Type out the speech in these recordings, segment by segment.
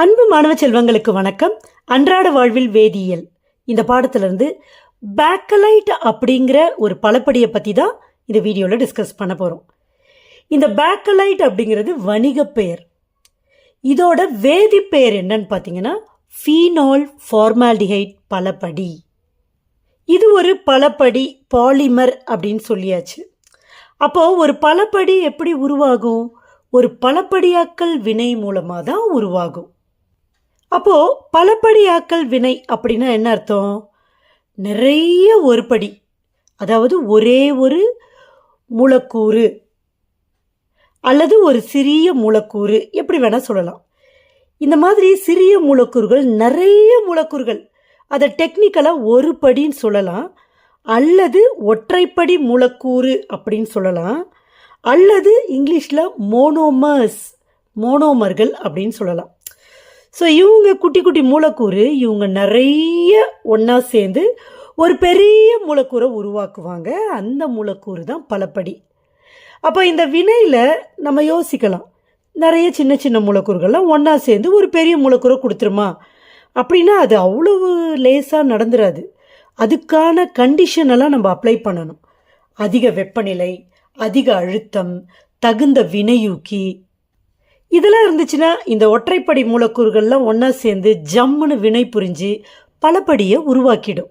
அன்பு மாணவ செல்வங்களுக்கு வணக்கம். அன்றாட வாழ்வில் வேதியியல். இந்த பாடத்திலிருந்து பேக்கலைட் அப்படிங்கிற ஒரு பலப்படியை பற்றி தான் இந்த வீடியோவில் டிஸ்கஸ் பண்ண போகிறோம் இந்த பேக்கலைட் அப்படிங்கிறது வணிக பெயர். இதோட வேதி பெயர் என்னன்னு பார்த்தீங்கன்னா ஃபீனால் ஃபார்மால்டிஹைட் பலப்படி இது ஒரு பலப்படி பாலிமர் அப்படின்னு சொல்லியாச்சு. அப்போது ஒரு பலப்படி எப்படி உருவாகும்? ஒரு பலப்படியாக்கல் வினை மூலமாக தான் உருவாகும். அப்போது பலப்படியாக்கல் வினை அப்படின்னா என்ன அர்த்தம்? நிறைய ஒரு படி அதாவது ஒரே ஒரு மூலக்கூறு அல்லது ஒரு சிறிய மூலக்கூறு எப்படி வேணால் சொல்லலாம். இந்த மாதிரி சிறிய மூலக்கூறுகள் நிறைய மூலக்கூறுகள் அதை டெக்னிக்கலாக ஒரு படின்னு சொல்லலாம். அல்லது ஒற்றைப்படி மூலக்கூறு அப்படின்னு சொல்லலாம். அல்லது இங்கிலீஷில் மோனோமர்ஸ் மோனோமர்கள் அப்படின்னு சொல்லலாம். ஸோ இவங்க குட்டி குட்டி மூலக்கூறு இவங்க நிறைய ஒன்றா சேர்ந்து ஒரு பெரிய மூலக்கூரை உருவாக்குவாங்க. அந்த மூலக்கூறு தான் பலப்படி அப்போ இந்த வினையில் நம்ம யோசிக்கலாம். நிறைய சின்ன சின்ன மூலக்கூறுகள்லாம் ஒன்றா சேர்ந்து ஒரு பெரிய மூலக்கூரை கொடுத்துருமா? அப்படின்னா அது அவ்வளவு லேசாக நடந்துராது. அதுக்கான கண்டிஷன் எல்லாம் நம்ம அப்ளை பண்ணணும். அதிக வெப்பநிலை அதிக அழுத்தம் தகுந்த வினையூக்கி இதெல்லாம் இருந்துச்சுன்னா இந்த ஒற்றைப்படி மூலக்கூறுகள்லாம் ஒன்றா சேர்ந்து ஜம்முன்னு வினை புரிஞ்சு பலப்படியை உருவாக்கிடும்.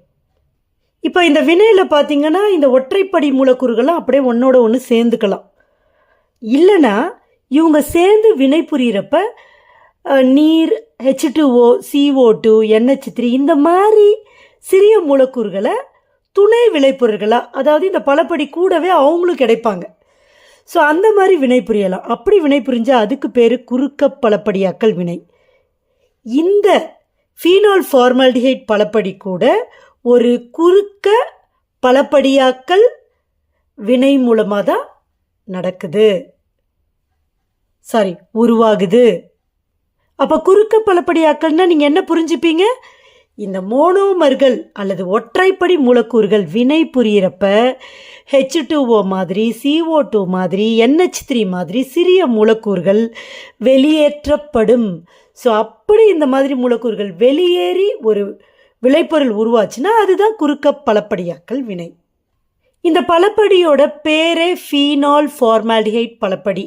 இப்போ இந்த வினையில் பார்த்தீங்கன்னா இந்த ஒற்றைப்படி மூலக்கூறுகள்லாம் அப்படியே ஒன்றோட ஒன்று சேர்ந்துக்கலாம். இல்லைன்னா இவங்க சேர்ந்து வினை புரியிறப்ப நீர் H two O CO two NH three இந்த மாதிரி சிறிய மூலக்கூறுகளை துணை விளைபொருள்களாக அதாவது இந்த பலப்படி கூடவே அவங்களும் கிடைப்பாங்க. ஸோ அந்த மாதிரி வினை புரியலாம். அப்படி வினை புரிஞ்சால் அதுக்கு பேர் குறுக்க பலப்படியாக்கல் வினை. இந்த ஃபீனால் ஃபார்மால்டிஹைட் பலப்படி கூட ஒரு குறுக்க பலப்படியாக்கல் வினை மூலமாக தான் நடக்குது. சாரி உருவாகுது. அப்போ குறுக்க பலப்படியாக்கள்னால் நீங்கள் என்ன புரிஞ்சுப்பீங்க? இந்த மோனோமர்கள் அல்லது ஒற்றைப்படி மூலக்கூறுகள் வினை புரியிறப்ப ஹெச் டூஓ மாதிரி சிஓ டூ மாதிரி என்ஹெச் த்ரீ மாதிரி சிறிய மூலக்கூறுகள் வெளியேற்றப்படும். ஸோ அப்படி இந்த மாதிரி மூலக்கூறுகள் வெளியேறி ஒரு விளைபொருள் உருவாச்சுன்னா அதுதான் குறுக்க பலப்படியாக்கல் வினை. இந்த பலப்படியோட பேரே ஃபீனால் ஃபார்மால்டிஹைட் பலப்படி.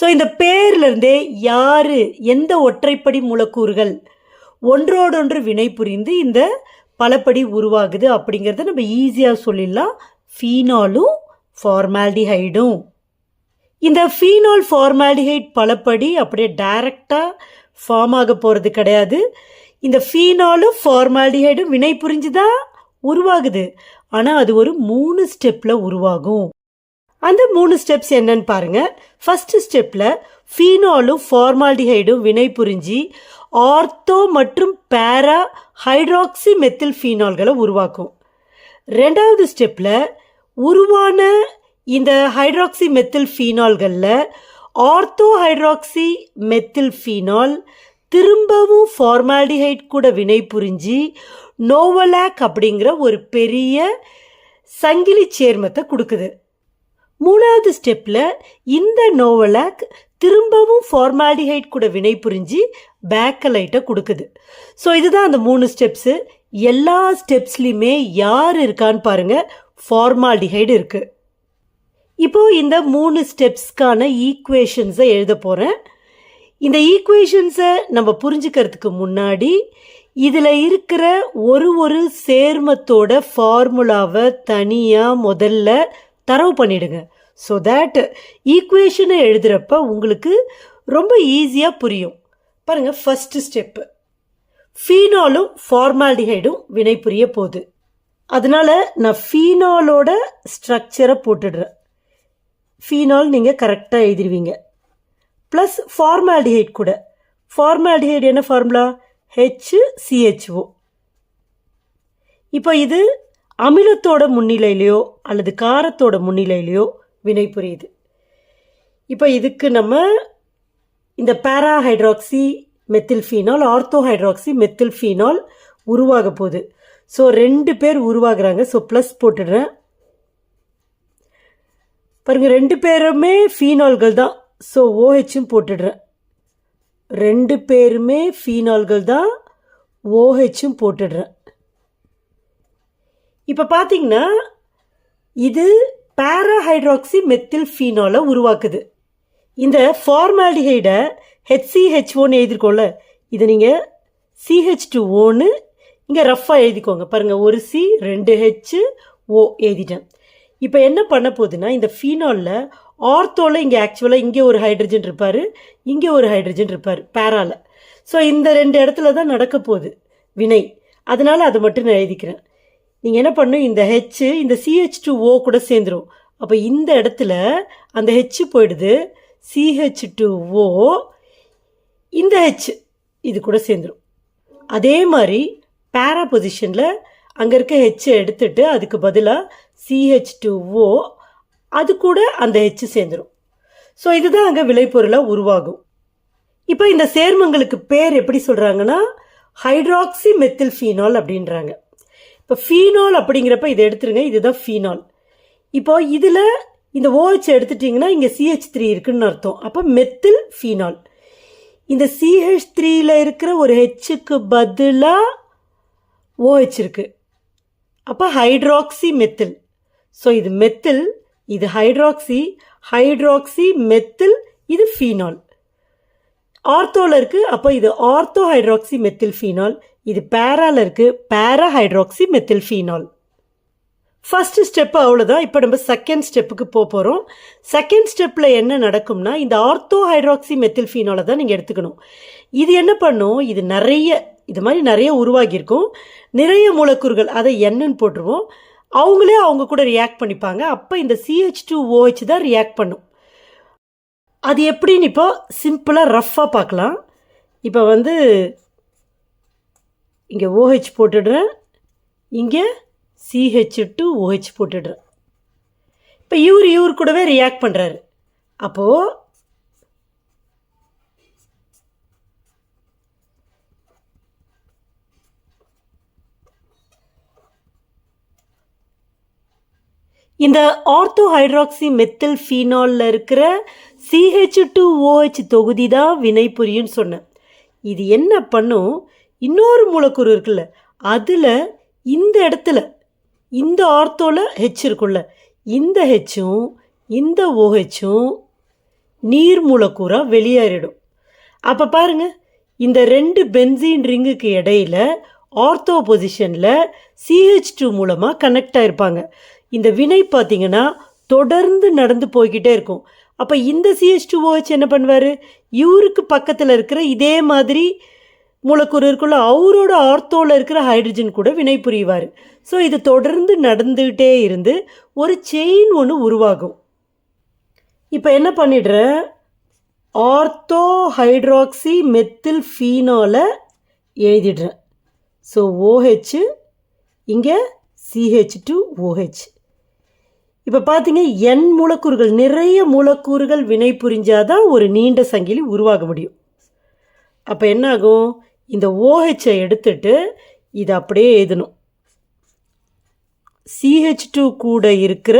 ஸோ இந்த பேர்லேருந்தே யார் எந்த ஒற்றைப்படி மூலக்கூறுகள் ஒன்றோடொன்று வினை புரிந்து இந்த பலப்படி உருவாகுது அப்படிங்கிறத நம்ம ஈஸியாக சொல்லிடலாம். ஃபீனாலும் ஃபார்மால்டிஹைடும் இந்த ஃபீனால் ஃபார்மால்டிஹைட் பலப்படி அப்படியே டைரக்டாக ஃபார்ம் ஆக போகிறது கிடையாது. இந்த ஃபீனாலும் ஃபார்மால்டிஹைடும் வினை புரிஞ்சு தான் உருவாகுது. ஆனால் அது ஒரு மூணு ஸ்டெப்பில் உருவாகும். அந்த மூணு ஸ்டெப்ஸ் என்னன்னு பாருங்க. ஃபர்ஸ்ட் ஸ்டெப்பில் ஃபீனாலும் ஃபார்மால்டிஹைடும் வினை புரிஞ்சு ஆர்த்தோ மற்றும் பேரா ஹைட்ராக்சி மெத்தில் ஃபீனால்களை உருவாக்கும். ரெண்டாவது ஸ்டெப்பில் உருவான இந்த ஹைட்ராக்சி மெத்தில் ஃபீனால்களில் ஆர்த்தோ ஹைட்ராக்சி மெத்தில் ஃபீனால் திரும்பவும் ஃபார்மால்டிஹைட் கூட வினை புரிஞ்சு நோவலாக் அப்படிங்கிற ஒரு பெரிய சங்கிலி சேர்மத்தை கொடுக்குது. மூணாவது ஸ்டெப்பில் இந்த நோவலாக் திரும்பவும் ஃபார்மால்டிஹைட் கூட வினை புரிஞ்சு பேக்கலைட்டை கொடுக்குது. ஸோ இதுதான் அந்த மூணு ஸ்டெப்ஸு எல்லா ஸ்டெப்ஸ்லையுமே யார் இருக்கான்னு பாருங்கள் ஃபார்மால்டிஹைடு இருக்குது இப்போது இந்த மூணு ஸ்டெப்ஸ்க்கான ஈக்குவேஷன்ஸை எழுத போகிறேன் இந்த ஈக்குவேஷன்ஸை நம்ம புரிஞ்சுக்கிறதுக்கு முன்னாடி இதில் இருக்கிற ஒரு ஒரு சேர்மத்தோட ஃபார்முலாவை தனியாக முதல்ல தரவு பண்ணிடுங்க. ஸோ தட் ஈக்குவேஷனை எழுதுகிறப்ப உங்களுக்கு ரொம்ப ஈஸியாக புரியும். பாருங்கள் ஃபஸ்ட்டு ஸ்டெப்பு ஃபீனாலும் ஃபார்மால்டிஹைடும் வினை புரிய போகுது. அதனால நான் ஃபீனாலோட ஸ்ட்ரக்சரை போட்டுடுறேன். ஃபீனால் நீங்கள் கரெக்டாக எழுதிருவீங்க ப்ளஸ் ஃபார்மால்டிஹைட் கூட. ஃபார்மால்டிஹைட் என்ன ஃபார்முலா ஹெச் சிஹெச்ஓ இப்போ இது அமிலத்தோட முன்னிலையிலையோ அல்லது காரத்தோட முன்னிலையிலையோ வினை புரியுது இப்போ இதுக்கு நம்ம இந்த para hydroxy methyl phenol ortho hydroxy methyl phenol உருவாக போகுது ஸோ ரெண்டு பேர் உருவாகிறாங்க. ஸோ ப்ளஸ் போட்டுடுறேன். பாருங்கள் ரெண்டு பேருமே ஃபீனால்கள் தான். ஸோ ஓஹெச்சும் போட்டுடுறேன். ரெண்டு பேருமே ஃபீனால்கள் தான். ஓஹெச்சும் போட்டுடுறேன். இப்போ பார்த்தீங்கன்னா இது பேராஹைட்ராக்சி மெத்தில் ஃபீனாலை உருவாக்குது. இந்த ஃபார்மால்டிஹைடை ஹெச்சிஹெச்ஓன்னு எழுதிருக்கோம்ல இதை நீங்கள் சிஹெச் டூ ஓன்னு இங்கே ரஃப்பாக எழுதிக்கோங்க. பாருங்கள் ஒரு சி ரெண்டு ஹெச் ஓ எழுதிட்டேன். இப்போ என்ன பண்ண போகுதுன்னா இந்த ஃபீனாலில் ஆர்த்தோவில் இங்கே ஆக்சுவலாக இங்கே ஒரு ஹைட்ரஜன் இருப்பார் இங்கே ஒரு ஹைட்ரஜன் இருப்பார் பேரால ஸோ இந்த ரெண்டு இடத்துல தான் நடக்க போகுது வினை. அதனால் அதை மட்டும் நான் எழுதிக்கிறேன். நீங்கள் என்ன பண்ணும் இந்த ஹெச் இந்த சிஹெச் டூ ஓ கூட சேர்ந்துரும். அப்போ இந்த இடத்துல அந்த ஹெச் போயிடுது சிஹெச் டூ ஓ இந்த ஹெச் இது கூட சேர்ந்துடும் அதே மாதிரி பேரா பொசிஷனில் அங்கே இருக்க ஹெச்சை எடுத்துட்டு அதுக்கு பதிலாக சிஹெச் டு ஓ அது கூட அந்த ஹெச் சேர்ந்துடும் ஸோ இதுதான் அங்கே விளைபொருளாக உருவாகும். இப்போ இந்த சேர்மங்களுக்கு பேர் எப்படி சொல்கிறாங்கன்னா ஹைட்ராக்சி மெத்தில் ஃபீனால் அப்படின்றாங்க. இப்போ ஃபீனால் அப்படிங்கிறப்ப இதை எடுத்துருங்க இதுதான் ஃபீனால் இப்போ இதில் இந்த ஓஹெச் எடுத்துட்டிங்கன்னா இங்கே சிஹெச் த்ரீ இருக்குன்னு அர்த்தம். அப்போ மெத்தில் ஃபீனால் இந்த சிஹெச் த்ரீயில் இருக்கிற ஒரு ஹெச்சுக்கு பதிலாக ஓஹெச் இருக்கு. அப்போ ஹைட்ராக்சி மெத்தில் ஸோ இது மெத்தில் இது ஹைட்ராக்சி ஹைட்ராக்சி மெத்தில் இது ஃபீனால் ஆர்த்தோவில் இருக்குது அப்போ இது ஆர்த்தோ ஹைட்ராக்சி மெத்தில் ஃபீனால் இது பேரால இருக்குது para hydroxy methyl phenol first step அவ்வளோதான் இப்போ நம்ம செகண்ட் ஸ்டெப்புக்கு போக போகிறோம் செகண்ட் ஸ்டெப்பில் என்ன நடக்கும்னா இந்த ஆர்த்தோ ஹைட்ராக்சி மெத்தில்ஃபீனாலை தான் நீங்கள் எடுத்துக்கணும். இது என்ன பண்ணும்? இது நிறைய இது மாதிரி நிறைய உருவாகியிருக்கும். நிறைய மூலக்கூறுகள் அதை என்னன்னு போட்டுருவோம். அவங்களே அவங்க கூட ரியாக்ட் பண்ணிப்பாங்க. அப்போ இந்த சிஹெச் டூ ஓஹெச் தான் ரியாக்ட் பண்ணும். அது எப்படின்னு இப்போ சிம்பிளாக ரஃப்பாக பார்க்கலாம். இப்போ வந்து இங்கே ஓஹெச் போட்டுடுறேன். இங்கே சிஹெச் டு ஓஹெச் போட்டுடுறேன் இப்போ இவர் இவர் கூடவே ரியாக்ட் பண்ணுறாரு அப்போது இந்த ஆர்த்தோ ஹைட்ராக்சி மெத்தில் ஃபீனாலில் இருக்கிற சிஹெச் டு ஓஹெச் தொகுதி தான் வினைபுரியும்னு சொன்னேன். இது என்ன பண்ணும்? இன்னொரு மூலக்கூறு இருக்குல்ல அதில் இந்த இடத்துல இந்த ஆர்த்தோவில் ஹெச் இருக்குல்ல இந்த ஹெச்சும் இந்த ஓஹெச்சும் நீர் மூலக்கூறாக வெளியேறிடும். அப்போ பாருங்க இந்த ரெண்டு பென்சீன் ரிங்குக்கு இடையில ஆர்த்தோ பொசிஷனில் சிஹெச் டூ மூலமாக கனெக்ட் ஆகிருப்பாங்க இந்த வினை பார்த்தீங்கன்னா தொடர்ந்து நடந்து போய்கிட்டே இருக்கும். அப்போ இந்த சிஹெச் டூ ஓஹெச் என்ன பண்ணுவார்? இவருக்கு பக்கத்தில் இருக்கிற இதே மாதிரி மூலக்கூறு இருக்குள்ள அவரோட ஆர்த்தோவில் இருக்கிற ஹைட்ரஜன் கூட வினை புரிவார் ஸோ இது தொடர்ந்து நடந்துகிட்டே இருந்து ஒரு செயின் ஒன்று உருவாகும். இப்போ என்ன பண்ணிடுற? ஆர்த்தோ ஹைட்ராக்சி மெத்தில் ஃபீனால எழுதிடுறேன் ஸோ ஓஹெச் இங்கே C H two O H இப்போ பார்த்தீங்க என் மூலக்கூறுகள் நிறைய மூலக்கூறுகள் வினை புரிஞ்சாதான் ஒரு நீண்ட சங்கிலி உருவாக முடியும். அப்போ என்னாகும்? இந்த ஓஹெச்சை எடுத்துட்டு இதை அப்படியே எழுதணும். சிஹெச் டூ கூட இருக்கிற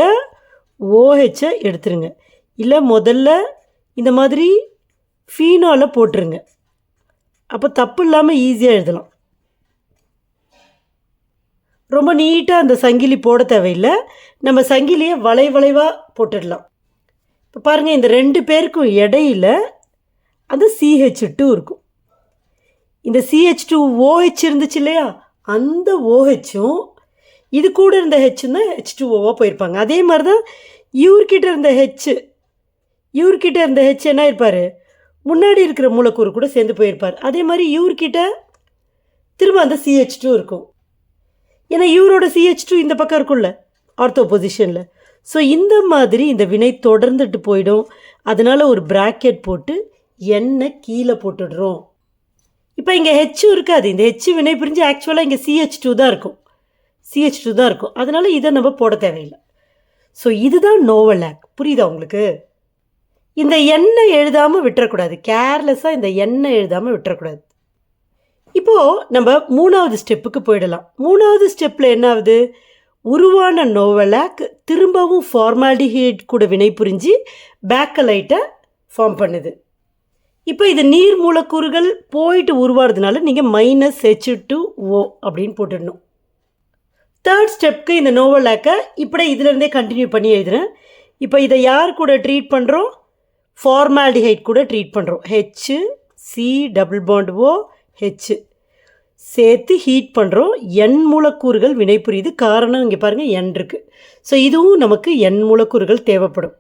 ஓஹெச்சை எடுத்துருங்க. இல்லை முதல்ல இந்த மாதிரி ஃபீனாலை போட்டுருங்க. அப்போ தப்பு இல்லாமல் ஈஸியாக எழுதலாம். ரொம்ப நீட்டாக அந்த சங்கிலி போட தேவையில்லை. நம்ம சங்கிலியை வளை வளைவாக போட்டுடலாம். இப்போ பாருங்கள் இந்த ரெண்டு பேருக்கும் இடையில அந்த சிஹெச் டூ இருக்கும். இந்த சிஹெச் டூ ஓஹெச் இருந்துச்சு இல்லையா? அந்த ஓஹெச்சும் இது கூட இருந்த ஹெச்சும் தான் ஹெச் டூ ஓவாக போயிருப்பாங்க. அதே மாதிரி தான் இவர்கிட்ட இருந்த ஹெச் இவர்கிட்ட இருந்த ஹெச் என்ன இருப்பார் முன்னாடி இருக்கிற மூலக்கூறு கூட சேர்ந்து போயிருப்பார். அதே மாதிரி இவர்கிட்ட திரும்ப அந்த சிஹெச் டூ இருக்கும். ஏன்னா இவரோட சிஹெச் டூ இந்த பக்கம் இருக்கும்ல ஆர்த்தோ பொசிஷனில் ஸோ இந்த மாதிரி இந்த வினை தொடர்ந்துட்டு போயிடும். அதனால் ஒரு ப்ராக்கெட் போட்டு எண்ணெய் கீழே போட்டுடுறோம். இப்போ இங்கே ஹெச்சும் இருக்காது. இந்த ஹெச் வினை புரிஞ்சு ஆக்சுவலாக இங்கே சிஹெச் டூ தான் இருக்கும். சிஹெச் டூ தான் இருக்கும். அதனால் இதை நம்ம போட தேவையில்லை. ஸோ இதுதான் நோவலாக் புரியுதா உங்களுக்கு? இந்த எண்ணெய் எழுதாமல் விட்டுறக்கூடாது. கேர்லெஸ்ஸாக இந்த எண்ணெய் எழுதாமல் விட்டுறக்கூடாது. இப்போது நம்ம மூணாவது ஸ்டெப்புக்கு போயிடலாம். மூணாவது ஸ்டெப்பில் என்ன ஆகுது? உருவான நோவலாக் திரும்பவும் ஃபார்மாலிஹைட் கூட வினை புரிஞ்சு பேக்கலைட்டை ஃபார்ம் பண்ணுது. இப்போ இது நீர் மூலக்கூறுகள் போயிட்டு உருவாகிறதுனால நீங்கள் மைனஸ் ஹெச் டு ஓ அப்படின்னு போட்டுடணும். தேர்ட் ஸ்டெப்க்கு இந்த நோவலாக்கை இப்படி இதுலேருந்தே கண்டினியூ பண்ணி எழுதுகிறேன் இப்போ இதை யார் கூட ட்ரீட் பண்ணுறோம் ஃபார்மால்டிஹைட் கூட ட்ரீட் பண்ணுறோம் H C double bond O H சேர்த்து ஹீட் பண்ணுறோம் எண் மூலக்கூறுகள் வினைபுரியுது. காரணம் இங்கே பாருங்கள் எண் இருக்குது ஸோ இதுவும் நமக்கு எண் மூலக்கூறுகள் தேவைப்படும்.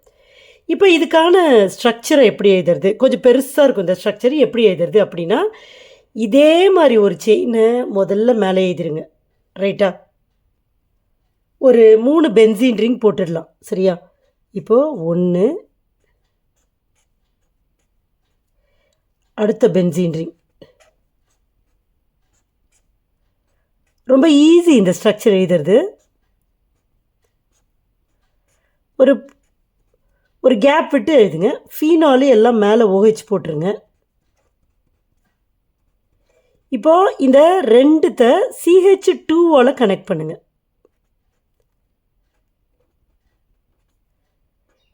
இப்போ இதுக்கான ஸ்ட்ரக்சரை எப்படி எழுதுறது? கொஞ்சம் பெருசாக இருக்கும் இந்த ஸ்ட்ரக்சர் எப்படி எழுதுறது அப்படின்னா இதே மாதிரி ஒரு செயினை முதல்ல மேலே எழுதிருங்க. ரைட்டா ஒரு மூணு பென்சின் ரிங் போட்டுடலாம். சரியா? இப்போது ஒன்று அடுத்த பென்சின் ரிங் ரொம்ப ஈஸி இந்த ஸ்ட்ரக்சர் எழுதுறது. ஒரு ஒரு கேப் விட்டு எழுதுங்க. ஃபீனாலு எல்லாம் மேலே ஓஹெச் போட்டுருங்க. இப்போது இந்த ரெண்டுத்தை சிஹெச் டூவால் கனெக்ட் பண்ணுங்கள்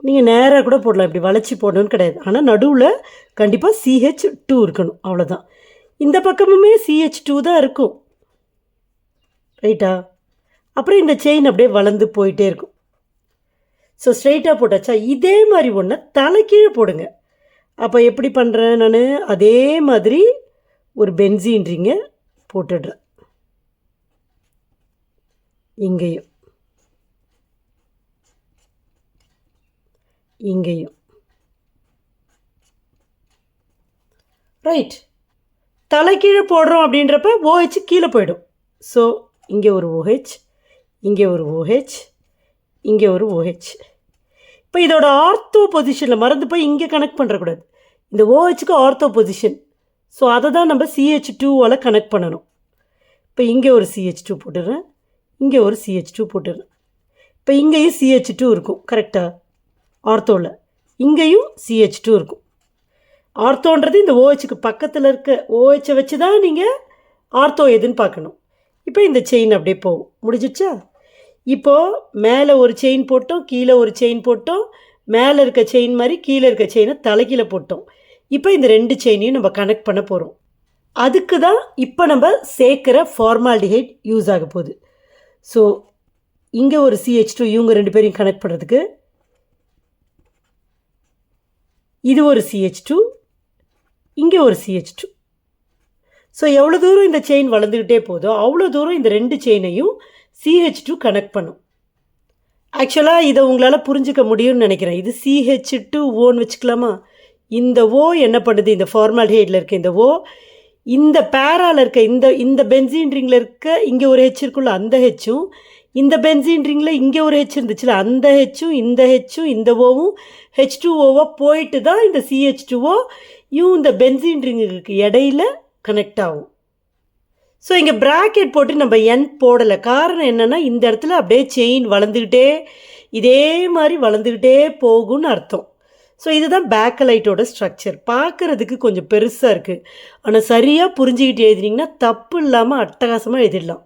நீங்கள் நேராக கூட போடலாம். இப்படி வளைச்சி போடணும்னு கிடையாது. ஆனால் நடுவில் கண்டிப்பாக சிஹெச் டூ இருக்கணும். அவ்வளோதான் இந்த பக்கமுமே சிஹெச் டூ தான் இருக்கும். ரைட்டா அப்புறம் இந்த செயின் அப்படியே வளர்ந்து போயிட்டே இருக்கும். ஸோ ஸ்ட்ரைட்டாக போட்டாச்சா? இதே மாதிரி ஒன்று தலைக்கீழே போடுங்க. அப்போ எப்படி பண்ணுறேன் நான்? அதே மாதிரி ஒரு பென்சின்றீங்க போட்டுடுறேன். இங்கேயும். இங்கேயும். ரைட் தலைக்கீழே போடுறோம் அப்படின்றப்ப ஓஹெச் கீழே போயிடும். ஸோ இங்கே ஒரு ஓஹெச் இங்கே ஒரு ஓஹெச் இங்கே ஒரு ஓஹெச் இப்போ இதோட ஆர்த்தோ பொசிஷனில் மறந்து போய் இங்கே கனெக்ட் பண்ணுறக்கூடாது இந்த ஓஹெச்சுக்கு ஆர்த்தோ பொசிஷன் ஸோ அதை தான் நம்ம சிஹெச் டூவால் கனெக்ட் பண்ணணும். இப்போ இங்கே ஒரு சிஹெச் டூ போட்டுடுறேன். இங்கே ஒரு சிஹெச் டூ போட்டுடுறேன். இப்போ இங்கேயும் சிஹெச் டூ இருக்கும் கரெக்டாக ஆர்த்தோவில் இங்கேயும் சிஹெச் டூ இருக்கும். ஆர்த்தோன்றது இந்த ஓஹெச்சுக்கு பக்கத்தில் இருக்க ஓஹெச்சை வச்சு தான் நீங்கள் ஆர்த்தோ எதுன்னு பார்க்கணும். இப்போ இந்த செயின் அப்படியே போகும். முடிஞ்சிச்சா இப்போது மேலே ஒரு செயின் போட்டோம் கீழே ஒரு செயின் போட்டோம் மேலே இருக்க செயின் மாதிரி கீழே இருக்க செயினை தலைக்கீழே போட்டோம். இப்போ இந்த ரெண்டு செயினையும் நம்ம கனெக்ட் பண்ண போகிறோம் அதுக்கு தான் இப்போ நம்ம சேர்க்குற ஃபார்மால்டிஹைட் யூஸ் ஆக போகுது. ஸோ இங்கே ஒரு சிஹெச் டூ இவங்க ரெண்டு பேரையும் கனெக்ட் பண்ணுறதுக்கு இது ஒரு சிஹெச் டூ இங்கே ஒரு சிஹெச் டூ ஸோ எவ்வளோ தூரம் இந்த செயின் வளர்ந்துக்கிட்டே போதோ அவ்வளோ தூரம் இந்த ரெண்டு செயினையும் சிஹெச் டூ கனெக்ட் பண்ணும். ஆக்சுவலாக இதை உங்களால் புரிஞ்சுக்க முடியும்னு நினைக்கிறேன். இது சிஹெச் டூ ஓன்னு வச்சுக்கலாமா? இந்த ஓ என்ன பண்ணுது? இந்த ஃபார்மால்டிஹைடில் இருக்க இந்த ஓ இந்த பேரால் இருக்க இந்த இந்த பென்சின் ரிங்கில் இருக்க இங்கே ஒரு ஹெச் இருக்குள்ள அந்த ஹெச்சும் இந்த பென்சின் ரிங்கில் இங்கே ஒரு ஹெச் இருந்துச்சுல அந்த ஹெச்சும் இந்த ஹெச்சும் இந்த ஓவும் ஹெச் டூ ஓவாக போயிட்டு தான் இந்த சிஹெச் டூஓ இவன் இந்த பென்சின் ரிங்குக்கு இடையில கனெக்ட் ஆகும். ஸோ இங்கே ப்ராக்கெட் போட்டு நம்ம என் போடலை. காரணம் என்னென்னா இந்த இடத்துல அப்படியே செயின் வளர்ந்துக்கிட்டே இதே மாதிரி வளர்ந்துக்கிட்டே போகும்னு அர்த்தம். ஸோ இதுதான் பேக்கலைட்டோட ஸ்ட்ரக்சர் பார்க்குறதுக்கு கொஞ்சம் பெருசாக இருக்குது ஆனால் சரியாக புரிஞ்சுக்கிட்டு எழுதினீங்கன்னா தப்பு இல்லாமல் அட்டகாசமாக எழுதிடலாம்.